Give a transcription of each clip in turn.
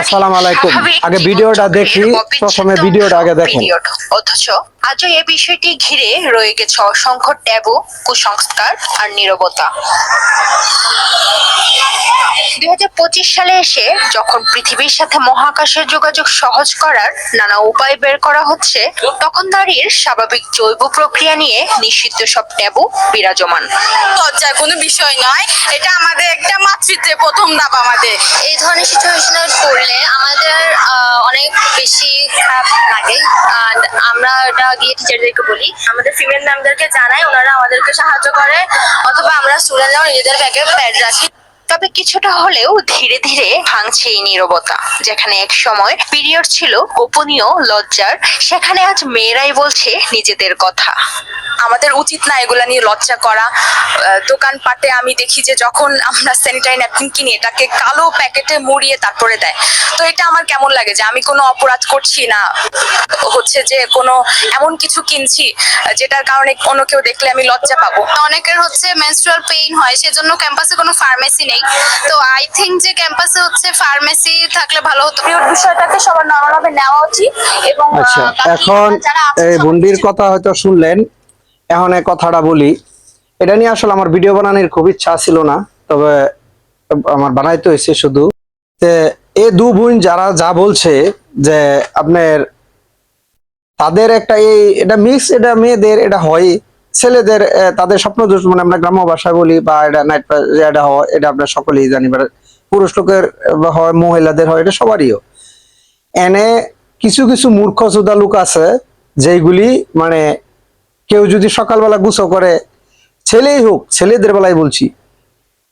আসসালামু আলাইকুম। আগে ভিডিওটা দেখি প্রথমে ভিডিওটা আগে দেখেন। অথচ আজও এ বিষয়টি ঘিরে রয়ে গেছে অসংখ্য ট্যাবু কুসংস্কার আর নীরবতা। দুই হাজার পঁচিশ সালে এসে যখন পৃথিবীর সাথে মহাকাশের যোগাযোগ সহজ করার নানা উপায় বের করা হচ্ছে তখন নারীর স্বাভাবিক জৈব প্রক্রিয়া নিয়ে নিষিদ্ধ সব ট্যাবু বিরাজমান। লজ্জার কোনো বিষয় নয় এটা আমাদের একটা মাতৃত্বের প্রথম ধাপ আমাদের। এই ধরনের সিচুয়েশনে পড়লে আমাদের আহ, অনেক বেশি খারাপ লাগে। আমরা এটা গিয়ে টিচারদেরকে বলি। আমাদের ফিমেল ম্যামদেরকে জানাই, ওনারা আমাদেরকে সাহায্য করে, অথবা আমরা স্টুডেন্টরাও নিজেদের ব্যাগে প্যাড রাখি। তবে কিছুটা হলেও ধীরে ধীরে ভাঙছে এই নিরবতা, যেখানে এক সময় পিরিয়ড ছিল গোপনীয় লজ্জার, সেখানে আজ মেয়েরাই বলছে নিজেদের কথা। আমাদের উচিত না এগুলা নিয়ে লজ্জা করা। দোকানপাটে আমি দেখি যে যখন আমরা স্যানিটারি ন্যাপকিন কিনি এটাকে কালো প্যাকেটে মুড়িয়ে তারপরে দেয়। তো এটা আমার কেমন লাগে যে আমি কোনো অপরাধ করছি না? হচ্ছে যে কোনো এমন কিছু কিনছি যেটার কারণে অন্য কেউ দেখলে আমি লজ্জা পাবো। অনেকের হচ্ছে মেনস্ট্রুয়াল পেইন হয় সেজন্য ক্যাম্পাসে কোনো ফার্মেসি নেই। তো আই থিঙ্ক যে ক্যাম্পাসে হচ্ছে ফার্মেসি থাকলে ভালো হতো। পিরিয়ড বিষয়টাকে সবার নরমালভাবে নেওয়া উচিত এবং আচ্ছা এখন বন্ডির কথা হয়তো শুনলেন। এখন কথাটা বলি, এটা নিয়ে আসলে আমার ভিডিও বানানোর খুব ইচ্ছা ছিল না, তবে আমার বানাইতে হয়েছে শুধু। এ দু বোন যারা যা বলছে যে আপনার তাদের একটা এই, এটা মিক্স এটা মেয়েদের, এটা হয়, ছেলেদের তাদের স্বপ্ন দোষ মানে আমরা গ্রাম্য ভাষা বলি বা এটা নাইট এটা হয়, এটা আমরা সকলেই জানি পুরুষ লোকের হয়, মহিলাদের হয়, এটা সবারইও এনে কিছু কিছু মূর্খ চোদা লোক আছে যেগুলি মানে কেউ যদি সকালবেলা গুছো করে, ছেলেই হোক, ছেলেদের বেলায় বলছি,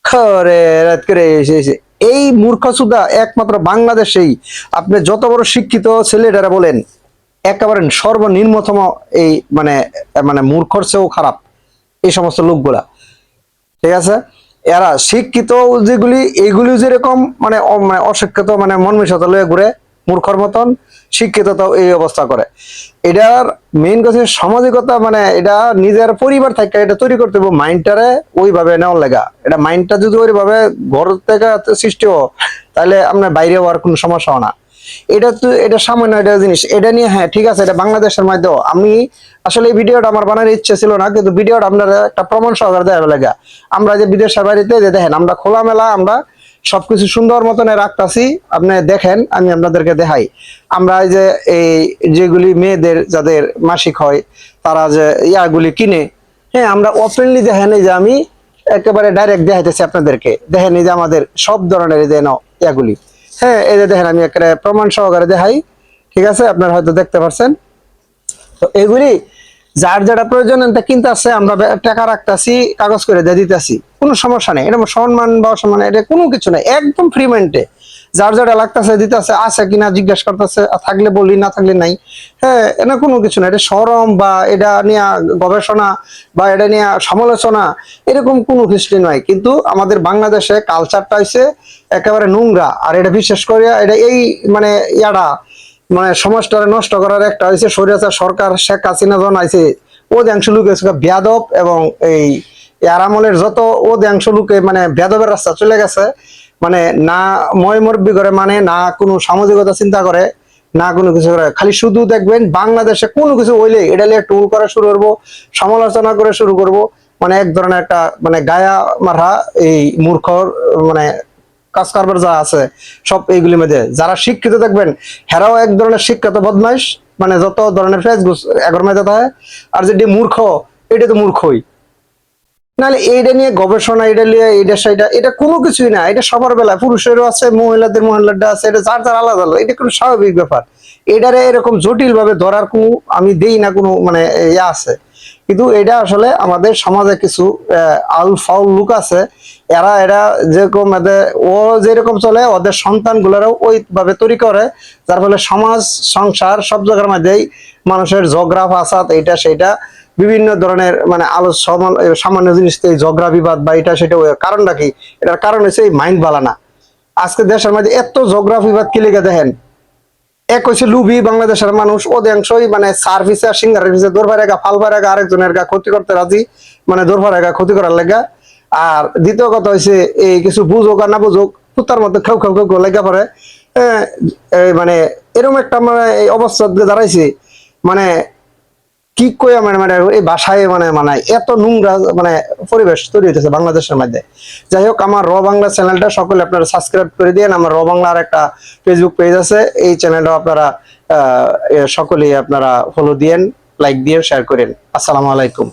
খরে রাত করে এসে এসে। এই মূর্খ সুদা একমাত্র বাংলাদেশেই। আপনি যত বড় শিক্ষিত ছেলেটারা বলেন, একেবারে সর্বনিম্নতম এই মানে মানে মূর্খর চেয়েও খারাপ এই সমস্ত লোকগুলা। ঠিক আছে? এরা শিক্ষিত যেগুলি এইগুলি যেরকম মানে মানে অশিক্ষিত মানে মন মিশত ঘুরে মূর্খর মতন শিক্ষিত তো এই অবস্থা করে। এটার মেইন কথা সামাজিকতা মানে এটা নিজের পরিবার থেকে এটা তৈরি করতে হবে, মাইন্ডটারে ওইভাবে নেওয়ার লেগা। এটা মাইন্ডটা যদি ওইভাবে ঘর থেকে সৃষ্টি হয়, তাহলে আপনার বাইরে হওয়ার কোনো সমস্যা না। এটা তো, এটা সামান্য একটা জিনিস। এটা নিয়ে হ্যাঁ ঠিক আছে, এটা বাংলাদেশের মাধ্যমে আমি আসলে এই ভিডিওটা আমার বানানোর ইচ্ছে ছিল না, কিন্তু ভিডিওটা আপনারা একটা প্রমাণ সহকারে দেওয়া লাগে। আমরা যে বিদেশের বাড়িতে যে দেখেন, আমরা খোলামেলা আমরা সবকিছু সুন্দর মতন রাখতাছি। আপনি দেখেন, আমি আপনাদেরকে দেখাই। আমরা এই যে এই যেগুলি মেয়েদের, যাদের মাসিক হয়, তারা যে ইয়াগুলি কিনে হ্যাঁ আমরা ওপেনলি দেখেন এই যে আমি একেবারে ডাইরেক্ট দেখাইতেছি আপনাদেরকে। দেখেন এই যে আমাদের সব ধরনের এই যে ইয়াগুলি। হ্যাঁ এই যে দেখেন আমি একেবারে প্রমাণ সহকারে দেখাই। ঠিক আছে, আপনারা হয়তো দেখতে পারছেন। তো এগুলি যার যেটা প্রয়োজন তা কিনতে আসছে আমরা টাকা রাখতেছি, কাগজ করে দিয়ে দিতেছি। কোনো সমস্যা নেই। এটা সম্মান বা অসম্মান, এটা কোনো কিছু নেই। একদম ফ্রি মাইন্ডে যার যেটা লাগতেছে, দিতেছে, আছে কিনা জিজ্ঞেস করতেছে থাকলে বলি, না থাকলে নাই। হ্যাঁ এটা কোনো কিছু না এটা সরম বা এটা নিয়ে গবেষণা বা এটা নিয়ে সমালোচনা, এরকম কোনো হিস্ট্রি নয় কিন্তু আমাদের বাংলাদেশে কালচারটা হচ্ছে একেবারে নোংরা। আর এটা বিশেষ করে এটা এই মানে ইয়াটা মানে সমাজটারে নষ্ট করার একটা হয়েছে স্বৈরাচার সরকার শেখ হাসিনা যখন আইছে অধিকাংশ লোক বেয়াদব এবং এই আরামলের যত অধিকাংশ লোকে মানে বেয়াদবের রাস্তা চলে গেছে মানে না ময় মরবি করে মানে না কোনো সামাজিকতা চিন্তা করে, না কোনো কিছু করে, খালি শুধু দেখবেন বাংলাদেশে কোনো কিছু হইলে এটা নিয়ে টুল করা শুরু করব, সমালোচনা করে শুরু করব মানে এক ধরনের একটা মানে গায়া মারা এই মূর্খর মানে কাজ কারবার যা আছে, সব এইগুলির মধ্যে। যারা শিক্ষিত দেখবেন, হেরাও এক ধরনের শিক্ষিত বদমাইশ মানে যত ধরনের ফেসবুক, এগর মধ্যে থাকে আর যেটি মূর্খ, এটা তো মূর্খই। নাহলে এইটা নিয়ে গবেষণা এটা নিয়ে এইটা সেটা এটা কোনো কিছুই না। এটা সবার বেলা পুরুষেরও আছে, মহিলাদের মহিলাদের আছে, এটা যার যার আলাদা আলাদা। এটা কোনো স্বাভাবিক ব্যাপার। এটারে এরকম জটিল ভাবে ধরার কোনো, আমি দেই না কোনো মানে ইয়ে আছে। কিন্তু এটা আসলে আমাদের সমাজে কিছু আহ, আউল ফাউল লোক আছে এরা এরা যেরকম এদের ও যেরকম চলে ওদের সন্তান গুলারও ওইভাবে তৈরি করে যার ফলে সমাজ সংসার সব জায়গার মধ্যেই মানুষের ঝগড়া ফাসাদ এইটা সেটা বিভিন্ন ধরনের মানে আলো সমান- সামান্য জিনিস এই বিবাদ বা এটা সেটা কারণটা কি? এটার কারণ হচ্ছে এই মাইন্ড বালানা। আজকে দেশের মধ্যে এত ঝগড়া বিবাদ কি লেগে দেখেন? এক হচ্ছে লুবি বাংলাদেশের মানুষ অধিকাংশই মানে সার্ভিসে আর সিঙ্গারের ভিসে দৌড় গা ফাল গা আরেকজনের গা ক্ষতি করতে রাজি মানে দৌড় গা ক্ষতি করার লেগা। আর দ্বিতীয় কথা হচ্ছে এই কিছু বুঝোক আর না বুঝুক তার মধ্যে খেউ খেউ খেউ লেগা আহ, মানে এরকম একটা মানে এই অবস্থা দাঁড়াইছে। মানে কি কই মানে মানে এই ভাষায় মানে মানে এত নোংরা মানে পরিবেশ তৈরি হইতেছে বাংলাদেশের মধ্যে। যাই হোক, আমার র বাংলা চ্যানেলটা সকলে আপনারা সাবস্ক্রাইব করে দিন আমার র বাংলার একটা ফেসবুক পেজ আছে, এই চ্যানেলটা আপনারা সকলেই আপনারা ফলো দিয়েন লাইক দিয়ে শেয়ার করেন। আসসালামু আলাইকুম।